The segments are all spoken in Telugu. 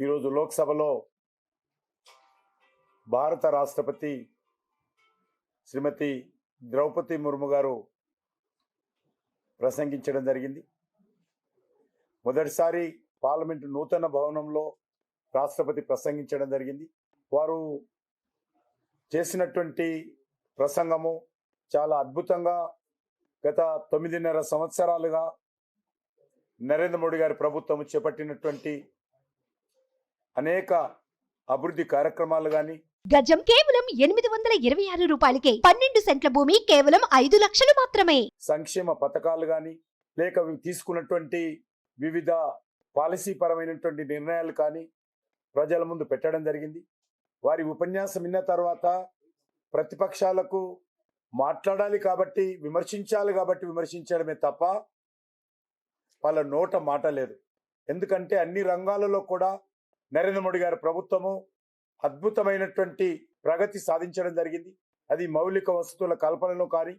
ఈరోజు లోక్సభలో భారత రాష్ట్రపతి శ్రీమతి ద్రౌపది ముర్ము గారు ప్రసంగించడం జరిగింది. మొదటిసారి పార్లమెంటు నూతన భవనంలో రాష్ట్రపతి ప్రసంగించడం జరిగింది. వారు చేసినటువంటి ప్రసంగము చాలా అద్భుతంగా గత తొమ్మిదిన్నర సంవత్సరాలుగా నరేంద్ర మోడీ గారి ప్రభుత్వం చేపట్టినటువంటి అనేక అభివృద్ధి కార్యక్రమాలు కానీ గజం కేవలం ఎనిమిది వందల ఇరవై ఆరు రూపాయలకే పన్నెండు సెంట్ల భూమి కేవలం ఐదు లక్షలు మాత్రమే. సంక్షేమ పథకాలు కానీ లేక తీసుకున్నటువంటి వివిధ పాలసీ పరమైనటువంటి నిర్ణయాలు కానీ ప్రజల ముందు పెట్టడం జరిగింది. వారి ఉపన్యాసం విన్న తర్వాత ప్రతిపక్షాలకు మాట్లాడాలి కాబట్టి విమర్శించాలి కాబట్టి విమర్శించడమే తప్ప వాళ్ళ నోట మాట లేదు. ఎందుకంటే అన్ని రంగాలలో కూడా నరేంద్ర మోడీ గారి ప్రభుత్వము అద్భుతమైనటువంటి ప్రగతి సాధించడం జరిగింది. అది మౌలిక వసతుల కల్పనలో కానీ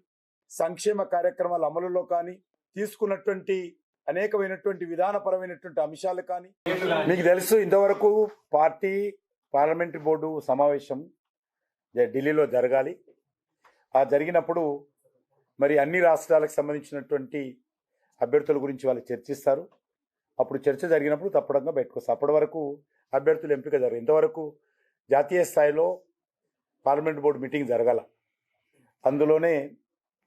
సంక్షేమ కార్యక్రమాల అమలులో కానీ తీసుకున్నటువంటి అనేకమైనటువంటి విధానపరమైనటువంటి అంశాలు కానీ. మీకు తెలుసు ఇంతవరకు పార్టీ పార్లమెంటరీ బోర్డు సమావేశం ఢిల్లీలో జరగాలి. ఆ జరిగినప్పుడు మరి అన్ని రాష్ట్రాలకు సంబంధించినటువంటి అభ్యర్థుల గురించి వాళ్ళు చర్చిస్తారు. అప్పుడు చర్చ జరిగినప్పుడు తప్పడంగా బయటకు వస్తారు. అప్పటి వరకు అభ్యర్థులు ఎంపిక జరగదు ఇంతవరకు జాతీయ స్థాయిలో పార్లమెంట్ బోర్డు మీటింగ్ జరగాల. అందులోనే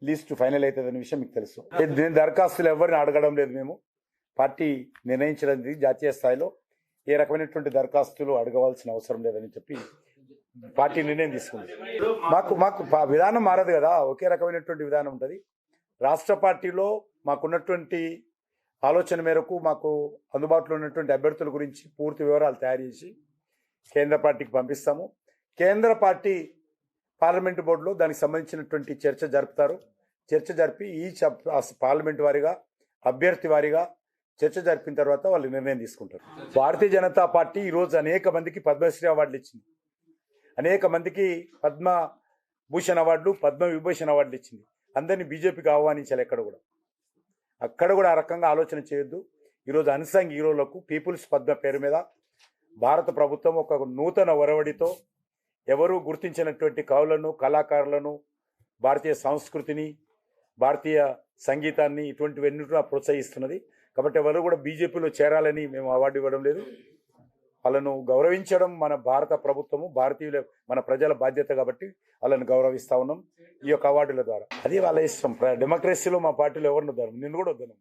లిస్ట్ ఫైనల్ అవుతుందనే విషయం మీకు తెలుసు. నేను దరఖాస్తులు ఎవరిని అడగడం లేదు మేము. పార్టీ నిర్ణయించడం జాతీయ స్థాయిలో ఏ రకమైనటువంటి దరఖాస్తులు అడగవలసిన అవసరం లేదని చెప్పి పార్టీ నిర్ణయం తీసుకుంది. మాకు మాకు విధానం మారదు కదా. ఒకే రకమైనటువంటి విధానం ఉంటుంది. రాష్ట్ర పార్టీలో మాకున్నటువంటి ఆలోచన మేరకు మాకు అందుబాటులో ఉన్నటువంటి అభ్యర్థుల గురించి పూర్తి వివరాలు తయారు చేసి కేంద్ర పార్టీకి పంపిస్తాము. కేంద్ర పార్టీ పార్లమెంటు బోర్డులో దానికి సంబంధించినటువంటి చర్చ జరుపుతారు. చర్చ జరిపి ఈ పార్లమెంట్ వారిగా అభ్యర్థి వారిగా చర్చ జరిపిన తర్వాత వాళ్ళు నిర్ణయం తీసుకుంటారు. భారతీయ జనతా పార్టీ ఈరోజు అనేక మందికి పద్మశ్రీ అవార్డులు ఇచ్చింది. అనేక మందికి పద్మ భూషణ్ అవార్డులు పద్మ విభూషణ్ అవార్డులు ఇచ్చింది. అందరినీ బీజేపీకి ఆహ్వానించాలి ఎక్కడ కూడా. అక్కడ కూడా ఆ రకంగా ఆలోచన చేయొద్దు. ఈరోజు అన్సంగ్ హీరోలకు పీపుల్స్ పద్మ పేరు మీద భారత ప్రభుత్వం ఒక నూతన ఒరవడితో ఎవరూ గుర్తించినటువంటి కవులను కళాకారులను భారతీయ సంస్కృతిని భారతీయ సంగీతాన్ని ఇటువంటివన్నీ ప్రోత్సహిస్తున్నది. కాబట్టి ఎవరు కూడా బీజేపీలో చేరాలని మేము అవార్డు ఇవ్వడం లేదు. వాళ్ళను గౌరవించడం మన భారత ప్రభుత్వము భారతీయుల మన ప్రజల బాధ్యత కాబట్టి వాళ్ళని గౌరవిస్తా ఉన్నాం ఈ యొక్క అవార్డుల ద్వారా. అది వాళ్ళ ఇష్టం. డెమోక్రసీలో మా పార్టీలో ఎవరిని వద్దాం నిన్ను కూడా వద్దాను